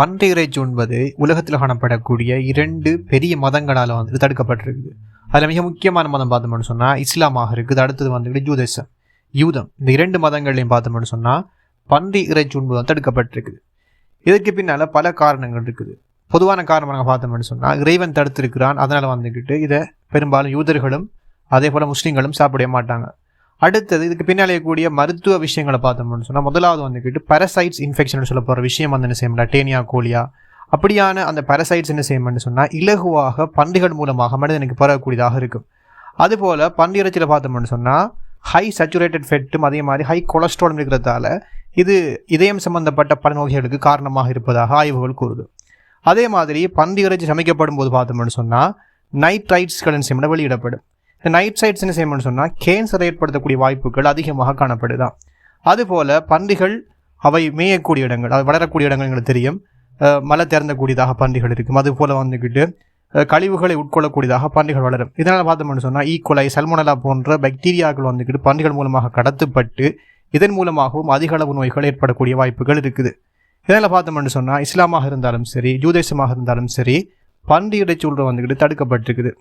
பன்றி இறைச்சி உண்பது உலகத்தில் காணப்படக்கூடிய இரண்டு பெரிய மதங்களால் வந்து தடுக்கப்பட்டிருக்குது. அதில் மிக முக்கியமான மதம் பார்த்தோம்னு சொன்னால் இஸ்லாமாக இருக்குது. அடுத்தது வந்துட்டு ஜூதேசம். யூதம். இந்த இரண்டு மதங்களையும் பார்த்தோம்னு சொன்னால் பன்றி இறைச்சி உண்பது தடுக்கப்பட்டிருக்குது. இதற்கு பின்னால் பல காரணங்கள் இருக்குது. பொதுவான காரணம் நாங்கள் பார்த்தோம்னு சொன்னால் இறைவன் தடுத்திருக்கிறான். அதனால் வந்துக்கிட்டு இதை பெரும்பாலும் யூதர்களும் அதே போல் முஸ்லீம்களும் சாப்பிட மாட்டாங்க. அடுத்தது இதுக்கு பின்னாலே கூடிய மருத்துவ விஷயங்களை பார்த்தோம்னு சொன்னால் முதலாவது வந்துக்கிட்டு பரசைட்ஸ் இன்ஃபெக்ஷன் சொல்ல போகிற விஷயம் வந்து என்ன செய்யணும்னா டேனியா கோலியா. அப்படியான அந்த பரசைட்ஸ் என்ன செய்யணும்னு சொன்னால் இலகுவாக பன்றிகள் மூலமாக மனிதனுக்கு பரவக்கூடியதாக இருக்கும். அதுபோல் பன்றி இறைச்சியில் பார்த்தோம்னு சொன்னால் ஹை சச்சுரேட்டட் ஃபெட்டும் அதே மாதிரி ஹை கொலஸ்ட்ராலும் இருக்கிறதால இது இதயம் சம்பந்தப்பட்ட பல நோய்களுக்கு காரணமாக இருப்பதாக ஆய்வுகள் கூறுது. அதே மாதிரி பன்றி இறைச்சி சமைக்கப்படும் போது பார்த்தோம்னு சொன்னால் நைட்ரைட்ஸ்கள் என்ன வெளியிடப்படும். இந்த நைட்ரைட்ஸ் செய்யணும்னு சொன்னால் கேன்சரை ஏற்படுத்தக்கூடிய வாய்ப்புகள் அதிகமாக காணப்படுதான் அதுபோல் பன்றிகள் அவை மேயக்கூடிய இடங்கள் அது வளரக்கூடிய இடங்கள் எங்களுக்கு தெரியும். மலை திறந்தக்கூடியதாக பன்றிகள் இருக்கும். அது போல் வந்துக்கிட்டு கழிவுகளை உட்கொள்ளக்கூடியதாக பன்றிகள் வளரும். இதனால் பார்த்தோம்னு சொன்னால் ஈக்குலை சல்மோனலா போன்ற பாக்டீரியாக்கள் வந்துக்கிட்டு பன்றிகள் மூலமாக கடத்தப்பட்டு இதன் மூலமாகவும் அதிக அளவு நோய்கள் ஏற்படக்கூடிய வாய்ப்புகள் இருக்குது. இதனால் பார்த்தோம்னு சொன்னால் இஸ்லாமாக இருந்தாலும் சரி ஜூதேசமாக இருந்தாலும் சரி பன்றி இடைச்சூழல் வந்துக்கிட்டு தடுக்கப்பட்டிருக்குது.